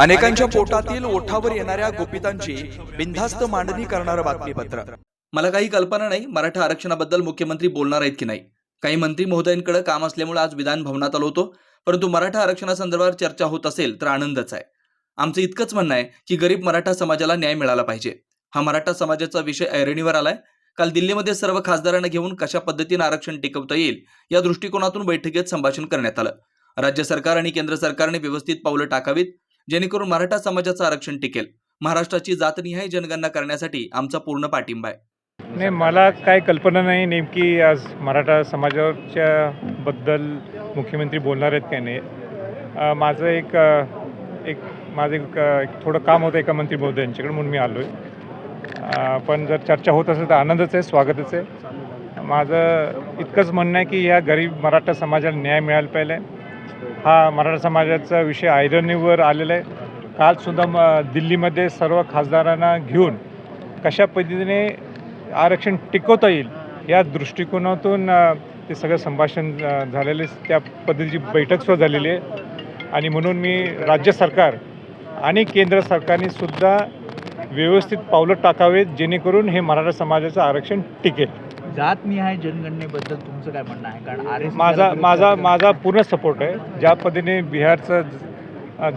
अनेकांच्या पोटातील ओठावर येणाऱ्या गोपितांची बिनधास्त मांडणी करणारं बातमीपत्र. मला काही कल्पना नाही मराठा आरक्षणाबद्दल मुख्यमंत्री बोलणार आहेत की नाही. काही मंत्री महोदयांकडे काम असल्यामुळे आज विधान भवनात आलो होतो परंतु मराठा आरक्षणासंदर्भात चर्चा होत असेल तर आनंदच आहे. आमचं इतकंच म्हणणं आहे की गरीब मराठा समाजाला न्याय मिळाला पाहिजे. हा मराठा समाजाचा विषय ऐरणीवर आलाय. काल दिल्लीमध्ये सर्व खासदारांना घेऊन कशा पद्धतीनं आरक्षण टिकवता येईल या दृष्टिकोनातून बैठकीत संभाषण करण्यात आलं. राज्य सरकार आणि केंद्र सरकारने व्यवस्थित पावलं टाकावीत. जेणेकरून मराठा समाजाचं आरक्षण टिकेल. महाराष्ट्राची जातनिहाय जनगणना करण्यासाठी आमचा पूर्ण पाठिंबा आहे. नाही मला काय कल्पना नाही नेमकी आज मराठा समाजाच्या बद्दल मुख्यमंत्री बोलणार आहेत काय नाही. माझं एक एक माझं एक एक थोडं काम होतं एका मंत्री महोदयांच्याकडे म्हणून मी आलो आहे पण जर चर्चा होत असेल तर आनंदच आहे स्वागतच आहे. माझं इतकंच म्हणणं आहे की या गरीब मराठा समाजाला न्याय मिळायला पाहिजे. हा मराठा समाजाचा विषय आयरनीवर आलेला आहे. कालसुद्धा म दिल्लीमध्ये सर्व खासदारांना घेऊन कशा पद्धतीने आरक्षण टिकवता येईल या दृष्टिकोनातून ते सगळं संभाषण झालेले त्या पद्धतीची बैठकसुद्धा झालेली आहे. आणि म्हणून मी राज्य सरकार आणि केंद्र सरकारने सुद्धा व्यवस्थित पावलं टाकावेत जेणेकरून हे मराठा समाजाचं आरक्षण टिकेल. जातनिहाय जनगणनेबद्दल तुमचं काय म्हणणं आहे? कारण आर एस माझा माझा माझा पूर्ण सपोर्ट आहे. ज्या पद्धतीने बिहारचं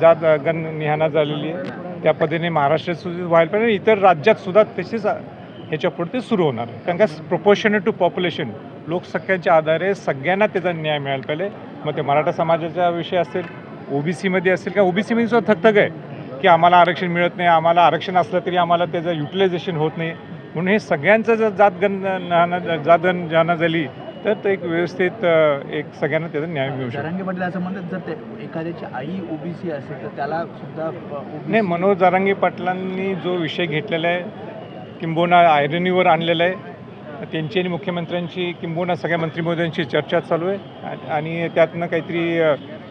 जात गण निहाना झालेली आहे त्या पद्धतीने महाराष्ट्रात सुद्धा व्हायला पाहिजे इतर राज्यात सुद्धा तशीच ह्याच्या पुढे ते सुरू होणार. आहे कारण का प्रपोर्शनेट टू पॉप्युलेशन लोकसंख्येच्या आधारे सगळ्यांना त्याचा न्याय मिळायला पाहिजे. मग ते मराठा समाजाचा विषय असेल ओबीसीमध्ये असेल किंवा ओबीसीमध्ये सुद्धा थकथक आहे की आम्हाला आरक्षण मिळत नाही आम्हाला आरक्षण असलं तरी आम्हाला त्याचं युटिलायझेशन होत नाही. म्हणून हे सगळ्यांचं जर जातगण जातगण जाणं झाली तर ते एक व्यवस्थित एक सगळ्यांना त्याचा न्याय मिळू शकतो. जरांगे पाटील असं म्हणतात जर ते एखाद्याची आई ओबीसी असेल तर त्याला सुद्धा नाही मनोज जारांगे पाटलांनी जो विषय घेतलेला आहे किंबोना आयरनीवर आणलेला आहे त्यांची आणि मुख्यमंत्र्यांची किंबोना सगळ्या मंत्रिमंत्र्यांची चर्चा चालू आहे आणि- त्यातनं काहीतरी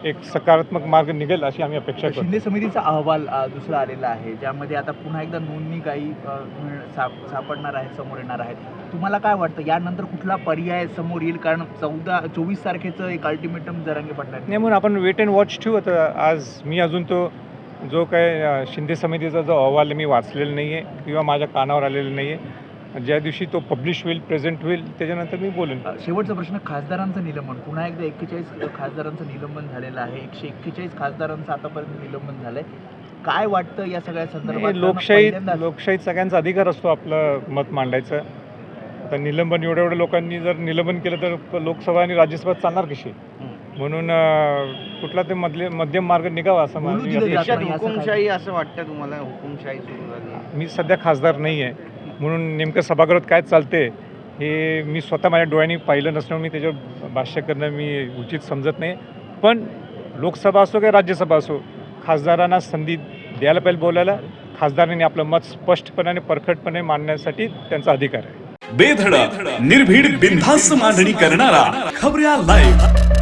एक सकारात्मक मार्ग निघेल अशी आम्ही अपेक्षा करतो. शिंदे समितीचा अहवाल दुसरा आलेला आहे ज्यामध्ये आता पुन्हा एकदा नोंदणी काही साप- सापडणार आहेत समोर येणार आहेत तुम्हाला काय वाटतं यानंतर कुठला पर्याय समोर येईल? कारण चौदा चोवीस तारखेचं एक अल्टिमेटम जरांगे पाटलांनी नाही म्हणून आपण वेट अँड वॉच ठेवू. आता आज मी अजून तो जो काय शिंदे समितीचा जो अहवाल आहे मी वाचलेला नाही आहे किंवा माझ्या कानावर आलेला नाही आहे ज्या दिवशी तो पब्लिश होईल प्रेझेंट होईल त्याच्यानंतर मी बोलेन. शेवटचा प्रश्न खासदारांचं निलंबन. पुन्हा एकदा एक्केचाळीस खासदारांचं निलंबन झालेलं आहे. एकशे एक्केचाळीस खासदारांचं आतापर्यंत निलंबन झालंय. काय वाटतं या सगळ्या संदर्भात? हे लोकशाहीत लोकशाहीत सगळ्यांचा अधिकार असतो आपलं मत मांडायचं. आता निलंबन एवढ्या एवढ्या लोकांनी जर निलंबन केलं तर लोकसभा आणि राज्यसभा चालणार कशी. म्हणून कुठला ते मधले मध्यम मार्ग निघावा असं असं हुकुमशाही असं वाटतं तुम्हाला हुकुमशाही सुरू झाली? आहे. मी सध्या खासदार नाही आहे म्हणून नेमकं सभागृहात काय चालते हे मी स्वतः माझ्या डोळ्यांनी पाहिलं नसल्यामुळे मी त्याच्यावर भाष्य करणं मी उचित समजत नाही. पण लोकसभा असो किंवा राज्यसभा असो खासदारांना संधी द्यायला पाहिजे बोलायला खासदारांनी आपलं मत स्पष्टपणाने परखटपणे मांडण्यासाठी त्यांचा अधिकार आहे. बेधडक निर्भीड बिनधास्त मांडणी करणारा खबऱ्या लाईव्ह